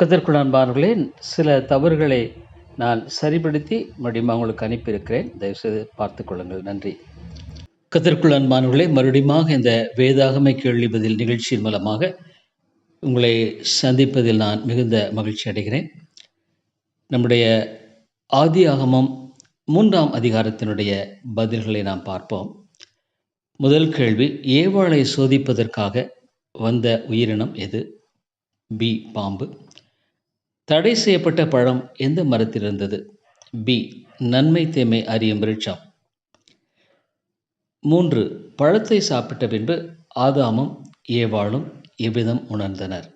கதற்குள் அன்பானவர்களே சில தவறுகளை நான் சரிப்படுத்தி மறுபடியும் உங்களுக்கு அனுப்பியிருக்கிறேன். தயவுசெய்து பார்த்து கொள்ளுங்கள். நன்றி. கதற்குள் அன்பானவர்களே மறுபடியும் இந்த வேதாகமை கேள்வி பதில் நிகழ்ச்சியின் மூலமாக உங்களை சந்திப்பதில் நான் மிகுந்த மகிழ்ச்சி அடைகிறேன். நம்முடைய ஆதி ஆகமம் மூன்றாம் அதிகாரத்தினுடைய பதில்களை நாம் பார்ப்போம். முதல் கேள்வி ஏவாளை சோதிப்பதற்காக வந்த உயிரினம் எது? பி பாம்பு. தடை செய்யப்பட்ட பழம் எந்த மரத்தில் இருந்தது? பி நன்மை தீமை அறியும் விருட்சம். மூன்று. பழத்தை சாப்பிட்ட பின்பு ஆதாமும் ஏவாளும் எவ்விதம் உணர்ந்தனர்?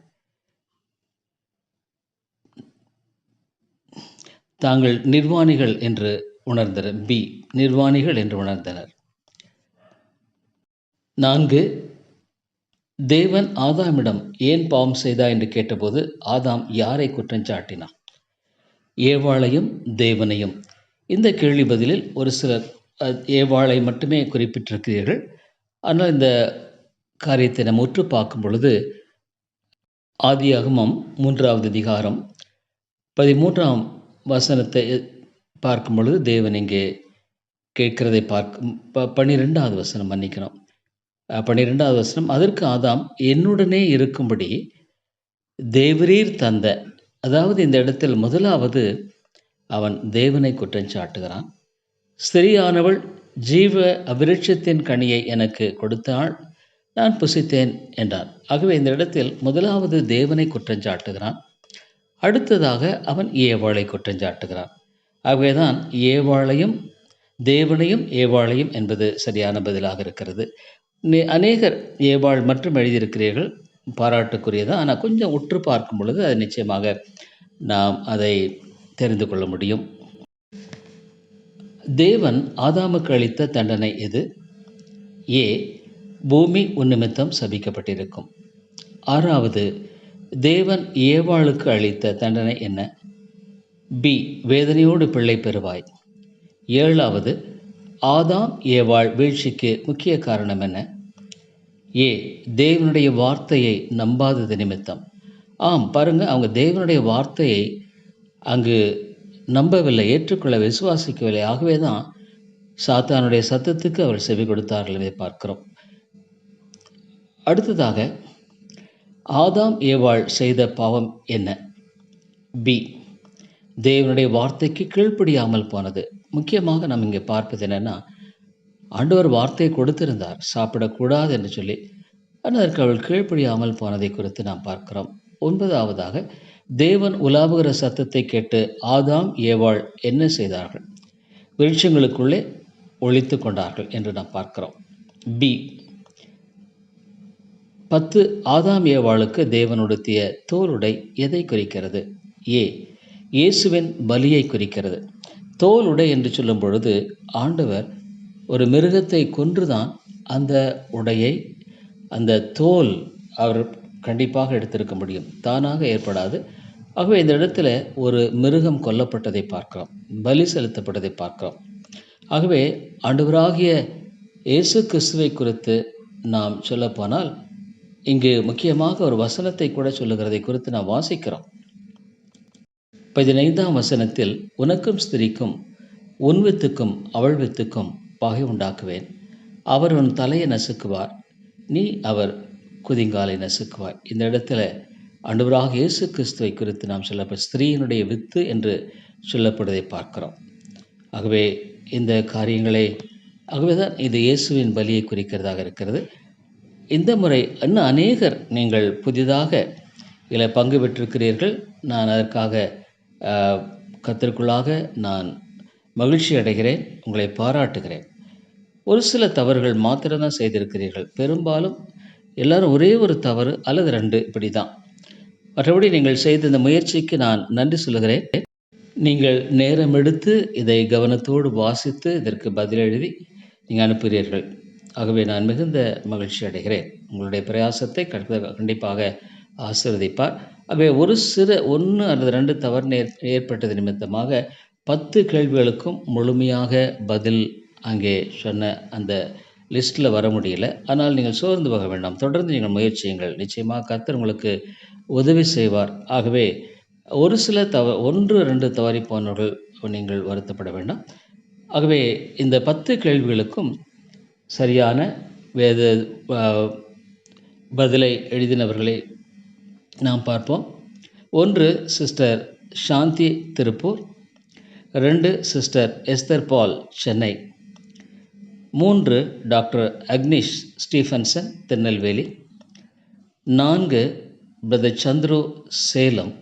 தாங்கள் நிர்வாணிகள் என்று உணர்ந்தனர். பி நிர்வாணிகள் என்று உணர்ந்தனர். நான்கு. தேவன் ஆதாமிடம் ஏன் பாவம் செய்தா என்று கேட்டபோது ஆதாம் யாரை குற்றம் சாட்டினான்? ஏவாளையும் தேவனையும். இந்த கேள்வி பதிலில் ஒரு சிலர் ஏவாளை மட்டுமே குறிப்பிட்டிருக்கிறீர்கள். ஆனால் இந்த காரியத்தை நாம் உற்று பார்க்கும் பொழுது ஆதியாகமம் மூன்றாவது அதிகாரம் பதிமூன்றாம் வசனத்தை பார்க்கும் பொழுது தேவன் இங்கே கேட்கிறதை பார்க்கும் ப பன்னிரெண்டாவது வசனம் மன்னிக்கணும். பன்னிரெண்டாவது வசனம் அதற்கு ஆதாம் என்னுடனே இருக்கும்படி தேவரீர் தந்த அதாவது இந்த இடத்தில் முதலாவது அவன் தேவனை குற்றம் சாட்டுகிறான். ஸ்திரியானவள் ஜீவ அபிருட்சத்தின் கனியை எனக்கு கொடுத்தாள் நான் புசித்தேன் என்றான். ஆகவே இந்த இடத்தில் முதலாவது தேவனை குற்றம் சாட்டுகிறான். அடுத்ததாக அவன் ஏவாளை குற்றம் சாட்டுகிறான். ஆகவேதான் ஏவாளையும் தேவனையும் ஏவாளையும் என்பது சரியான பதிலாக இருக்கிறது. அநேகர் ஏவாள் மற்றும் எழுதியிருக்கிறீர்கள். பாராட்டுக்குரியதான் ஆனால் கொஞ்சம் உற்று பார்க்கும் பொழுது அது நிச்சயமாக நாம் அதை தெரிந்து கொள்ள முடியும். தேவன் ஆதாமுக்கு அளித்த தண்டனை எது? ஏ பூமி உன்னிமித்தம் சபிக்கப்பட்டிருக்கும். ஆறாவது தேவன் ஏவாளுக்கு அளித்த தண்டனை என்ன? பி வேதனையோடு பிள்ளை பெறுவாய். ஏழாவது ஆதாம் ஏவாள் வீழ்ச்சிக்கு முக்கிய காரணம் என்ன? ஏ தேவனுடைய வார்த்தையை நம்பாதது நிமித்தம். ஆம் பாருங்கள் அவங்க தேவனுடைய வார்த்தையை அங்கு நம்பவில்லை ஏற்றுக்கொள்ள விசுவாசிக்கவில்லை. ஆகவே தான் சாத்தானுடைய சத்தத்துக்கு அவர் செவி கொடுத்தார்கள் என்பதை பார்க்கிறோம். அடுத்ததாக ஆதாம் ஏவாள் செய்த பாவம் என்ன? பி தேவனுடைய வார்த்தைக்கு கீழ்ப்படியாமல் போனது. முக்கியமாக நாம் இங்கே பார்ப்பது என்னென்னா ஆண்டவர் வார்த்தை கொடுத்திருந்தார் சாப்பிடக்கூடாது என்று சொல்லி. ஆனால் அதற்கு அவள் கீழ்ப்படியாமல் போனதை குறித்து நாம் பார்க்கிறோம். ஒன்பதாவதாக தேவன் உலாவுகிற சத்தத்தை கேட்டு ஆதாம் ஏவாள் என்ன செய்தார்கள்? விருட்சங்களுக்குள்ளே ஒழித்து கொண்டார்கள் என்று நாம் பார்க்கிறோம். பி பத்து ஆதாம் ஏவாளுக்கு தேவன் உடுத்திய தோலுடை எதை குறிக்கிறது? ஏ இயேசுவின் பலியை குறிக்கிறது. தோல் உடை என்று சொல்லும் பொழுது ஆண்டவர் ஒரு மிருகத்தை கொன்றுதான் அந்த உடையை அந்த தோல் அவர் கண்டிப்பாக எடுத்திருக்க முடியும். தானாக ஏற்படாது. ஆகவே இந்த இடத்துல ஒரு மிருகம் கொல்லப்பட்டதை பார்க்கிறோம். பலி செலுத்தப்பட்டதை பார்க்கிறோம். ஆகவே ஆண்டவராகிய இயேசு கிறிஸ்துவை குறித்து நாம் சொல்லப்போனால் இங்கு முக்கியமாக ஒரு வசனத்தை கூட சொல்லுகிறதை குறித்து நாம் வாசிக்கிறோம். பதினைந்தாம் வசனத்தில் உனக்கும் ஸ்திரிக்கும் உன் வித்துக்கும் அவள் வித்துக்கும் பகை உண்டாக்குவேன். அவர் உன் தலையை நசுக்குவார். நீ அவர் குதிங்காலை நசுக்குவாய். இந்த இடத்துல அன்பராக இயேசு கிறிஸ்துவை குறித்து நாம் சொல்லப்ப ஸ்திரீயினுடைய வித்து என்று சொல்லப்படுவதை பார்க்கிறோம். ஆகவே இந்த காரியங்களை ஆகவே தான் இது இயேசுவின் பலியை குறிக்கிறதாக இருக்கிறது. இந்த முறை இன்னும் அநேகர் நீங்கள் புதிதாக இதில் பங்கு பெற்றிருக்கிறீர்கள். நான் அதற்காக கத்திற்குள்ளாக நான் மகிழ்ச்சி அடைகிறேன். உங்களை பாராட்டுகிறேன். ஒரு சில தவறுகள் மாத்திரம்தான் செய்திருக்கிறீர்கள். பெரும்பாலும் எல்லாரும் ஒரே ஒரு தவறு அல்லது ரெண்டு இப்படி தான் மற்றபடி நீங்கள் செய்த இந்த முயற்சிக்கு நான் நன்றி சொல்லுகிறேன். நீங்கள் நேரம் எடுத்து இதை கவனத்தோடு வாசித்து இதற்கு பதில் எழுதி நீங்கள் அனுப்புகிறீர்கள். ஆகவே நான் மிகுந்த மகிழ்ச்சி அடைகிறேன். உங்களுடைய பிரயாசத்தை கண்டிப்பாக ஆசிர்வதிப்பார். ஆகவே ஒரு சிறு ஒன்று அல்லது ரெண்டு தவறு ஏற்பட்டது நிமித்தமாக பத்து கேள்விகளுக்கும் முழுமையாக பதில் அங்கே சொன்ன அந்த லிஸ்ட்டில் வர முடியல. ஆனால் நீங்கள் சோர்ந்து போக வேண்டாம். தொடர்ந்து நீங்கள் முயற்சியுங்கள் நிச்சயமாக கர்த்தர் உங்களுக்கு உதவி செய்வார். ஆகவே ஒரு சில தவ ஒன்று ரெண்டு தவறி போனவர்கள் நீங்கள் வருத்தப்பட வேண்டாம். ஆகவே இந்த பத்து கேள்விகளுக்கும் சரியான வேத பதிலை எழுதினவர்களை நாம் பார்ப்போம். ஒன்று சிஸ்டர் சாந்தி திருப்பூர். ரெண்டு சிஸ்டர் எஸ்தர் பால் சென்னை. மூன்று டாக்டர் அக்னிஷ் ஸ்டீஃபன்சன் திருநெல்வேலி. நான்கு பிரதர் சந்துரு சேலம்.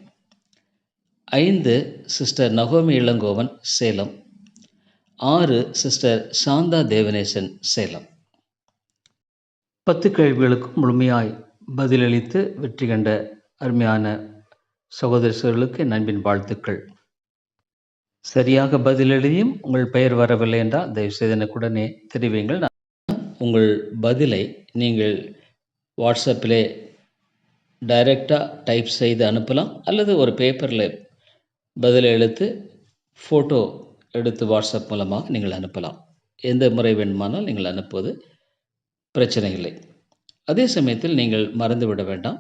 ஐந்து சிஸ்டர் நகோமி இளங்கோவன் சேலம். ஆறு சிஸ்டர் சாந்தா தேவநேசன் சேலம். பத்து கேள்விகளுக்கும் முழுமையாய் பதிலளித்து வெற்றி கண்ட அருமையான சகோதரர்களுக்கு நண்பின் வாழ்த்துக்கள். சரியாக பதில் எழுதியும் உங்கள் பெயர் வரவில்லை என்றால் தயவுசெய்து எனக்கு உடனே தெரிவிங்கள் நான் உங்கள் பதிலை நீங்கள் வாட்ஸ்அப்பிலே டைரெக்டாக டைப் செய்து அனுப்பலாம் அல்லது ஒரு பேப்பரில் பதில் எழுத்து ஃபோட்டோ எடுத்து வாட்ஸ்அப் மூலமாக நீங்கள் அனுப்பலாம். எந்த முறை வேண்டுமானால் நீங்கள் அனுப்புவது பிரச்சனை இல்லை. அதே சமயத்தில் நீங்கள் மறந்துவிட வேண்டாம்.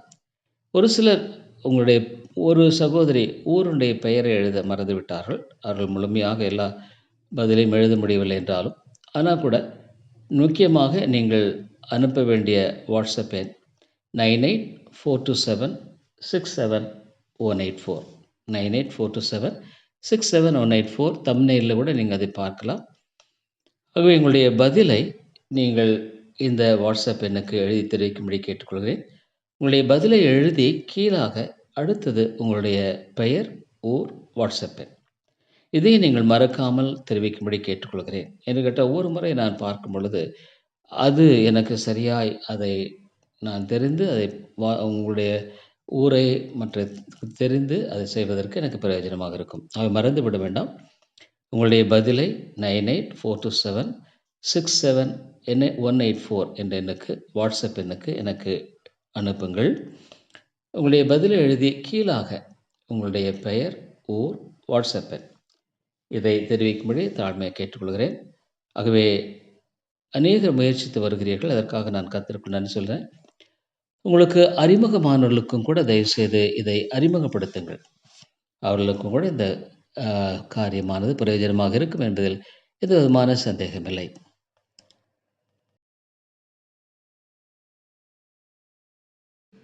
ஒரு சிலர் உங்களுடைய ஒரு சகோதரி ஊருடைய பெயரை எழுத மறந்துவிட்டார்கள். அவர்கள் முழுமையாக எல்லா பதிலையும் எழுத முடியவில்லை என்றாலும் ஆனால் கூட முக்கியமாக நீங்கள் அனுப்ப வேண்டிய வாட்ஸ்அப் எண் nine eight four two seven six seven one eight four. Nine eight four two seven six seven one eight four தம்னையில் கூட நீங்கள் அதை பார்க்கலாம். ஆகவே எங்களுடைய பதிலை நீங்கள் இந்த வாட்ஸ்அப் எண்ணுக்கு எழுதி தெரிவிக்கும்படி கேட்டுக்கொள்கிறேன். உங்களுடைய பதிலை எழுதி கீழாக அடுத்தது உங்களுடைய பெயர் ஊர் வாட்ஸ்அப் இதை நீங்கள் மறக்காமல் தெரிவிக்கும்படி கேட்டுக்கொள்கிறேன். என்று கேட்டால் ஒரு முறை நான் பார்க்கும் பொழுது அது எனக்கு சரியாய் அதை நான் தெரிந்து அதை வா உங்களுடைய ஊரை மற்ற தெரிந்து அதை செய்வதற்கு எனக்கு பிரயோஜனமாக இருக்கும். அவை மறந்து விட வேண்டாம். உங்களுடைய பதிலை nine eight four two seven six seven என்ன ஒன் எயிட் ஃபோர் என்ற எண்ணுக்கு வாட்ஸ்அப் எண்ணுக்கு எனக்கு அனுப்புங்கள். உங்களுடைய பதிலை எழுதி கீழாக உங்களுடைய பெயர் ஊர் வாட்ஸ்அப் இதை தெரிவிக்கும்படி தாழ்மையை கேட்டுக்கொள்கிறேன். ஆகவே அநேகர் முயற்சித்து வருகிறீர்கள். அதற்காக நான் கத்திற்கு நன்றி சொல்கிறேன் உங்களுக்கு அறிமுகமானவர்களுக்கும் கூட தயவுசெய்து இதை அறிமுகப்படுத்துங்கள். அவர்களுக்கும் கூட இந்த காரியமானது பிரயோஜனமாக இருக்கும் என்பதில் எந்த விதமான சந்தேகமில்லை.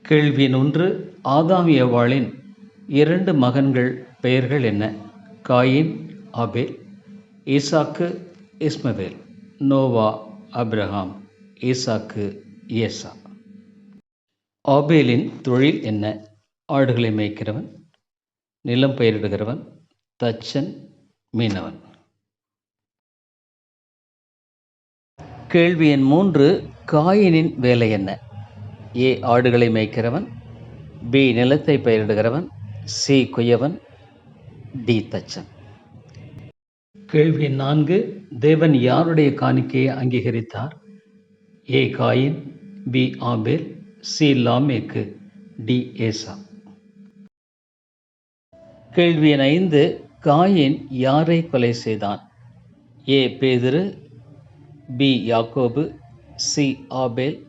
கேள்வி ஒன்று ஆதாம் ஏவாளின் இரண்டு மகன்கள் பெயர்கள் என்ன? Cain Abel. Isaac Ishmael. Noah Abraham. Isaac Esau. ஆபேலின் தொழில் என்ன? ஆடுகளை மேய்க்கிறவன் நிலம் பயிரிடுகிறவன் தச்சன் மீனவன். கேள்வி எண் மூன்று காயினின் வேலை என்ன? ஏ ஆடுகளை மேய்க்கிறவன் பி நிலத்தை பயிரிடுகிறவன் சி குயவன் டி தச்சன். கேள்வி நான்கு தேவன் யாருடைய காணிக்கையை அங்கீகரித்தார்? A Cain B Abel C Lamech D Esau. கேள்வி ஐந்து காயின் யாரை கொலை செய்தான்? ஏ பேதுரு பி யாக்கோபு சி ஆபேல்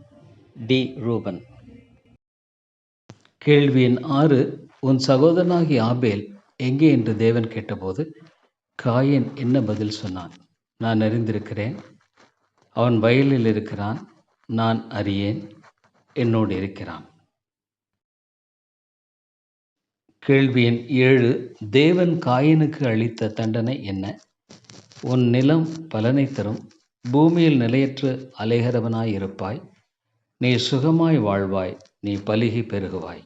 டி. ரூபன். கேள்வி எண் ஆறு உன் சகோதரனாகி ஆபேல் எங்கே? என்று தேவன் கேட்டபோது காயின் என்ன பதில் சொன்னான்? நான் அறிந்திருக்கிறேன். அவன் வயலில் இருக்கிறான். நான் அறியேன். என்னோடு இருக்கிறான். கேள்வி எண் ஏழு தேவன் காயினுக்கு அளித்த தண்டனை என்ன? உன் நிலம் பலனை தரும். பூமியில் நிலையற்று அலைகிறவனாய் இருப்பாய். நீ சுகமாய் வாழ்வாய் நீ பலிகி பெருகுவாய்.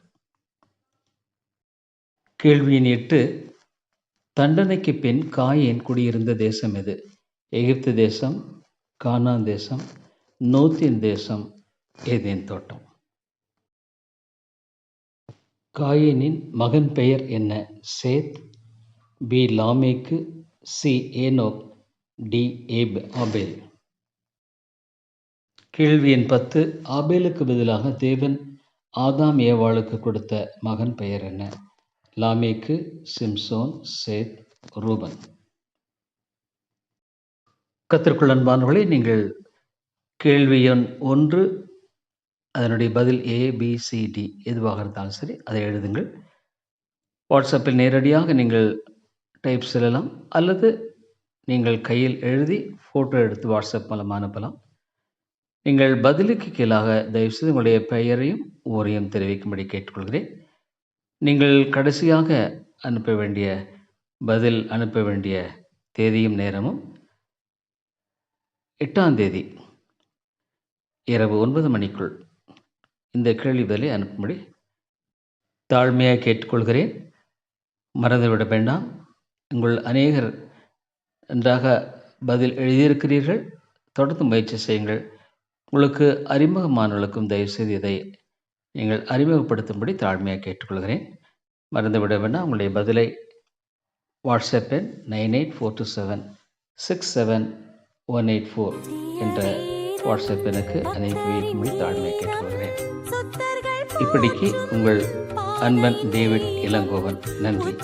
கேள்வியின் எட்டு தண்டனைக்கு பின் காயின் குடியிருந்த தேசம் எது? எகிப்து தேசம் கானான் தேசம் நோத்தின் தேசம் ஏதேன் தோட்டம். காயினின் மகன் பெயர் என்ன? Seth B Lamech C Enoch D ஏப் அபேல் கேள்வி எண் பத்து. ஆபேலுக்கு பதிலாக தேவன் ஆதாம் ஏவாளுக்கு கொடுத்த மகன் பெயர் என்ன? லாமேக்கு சிம்சோன் சேத் ரூபன். கத்திற்குள் அன்பானவர்களே நீங்கள் கேள்வி எண் ஒன்று அதனுடைய பதில் ஏ பி சி டி எதுவாக இருந்தாலும் சரி அதை எழுதுங்கள். வாட்ஸ்அப்பில் நேரடியாக நீங்கள் டைப் செல்லலாம் அல்லது நீங்கள் கையில் எழுதி ஃபோட்டோ எடுத்து வாட்ஸ்அப் மூலம் அனுப்பலாம். நீங்கள் பதிலுக்கு கீழாக தயவுசெய்து உங்களுடைய பெயரையும் ஊரையும் தெரிவிக்கும்படி கேட்டுக்கொள்கிறேன். நீங்கள் கடைசியாக அனுப்ப வேண்டிய பதில் அனுப்ப வேண்டிய தேதியும் நேரமும் எட்டாம் தேதி இரவு ஒன்பது மணிக்குள் இந்த கேள்வி பதிலை அனுப்பும்படி தாழ்மையாக கேட்டுக்கொள்கிறேன். மறந்துவிட வேண்டாம். உங்கள் அநேகர் நன்றாக பதில் எழுதியிருக்கிறீர்கள். தொடர்ந்து முயற்சி செய்யுங்கள். உங்களுக்கு அறிமுகமானவர்களுக்கும் தயவுசெய்து இதை நீங்கள் அறிமுகப்படுத்தும்படி தாழ்மையாக கேட்டுக்கொள்கிறேன். மறந்துவிட வேண்டாம். உங்களுடைய பதிலை வாட்ஸ்அப் எண் nine eight four two seven six seven one eight four என்ற வாட்ஸ்அப் எண்ணுக்கு அனுப்பி வைக்கும்படி தாழ்மையாக கேட்டுக்கொள்கிறேன். இப்படிக்கு உங்கள் அன்பன் டேவிட் இளங்கோவன். நன்றி.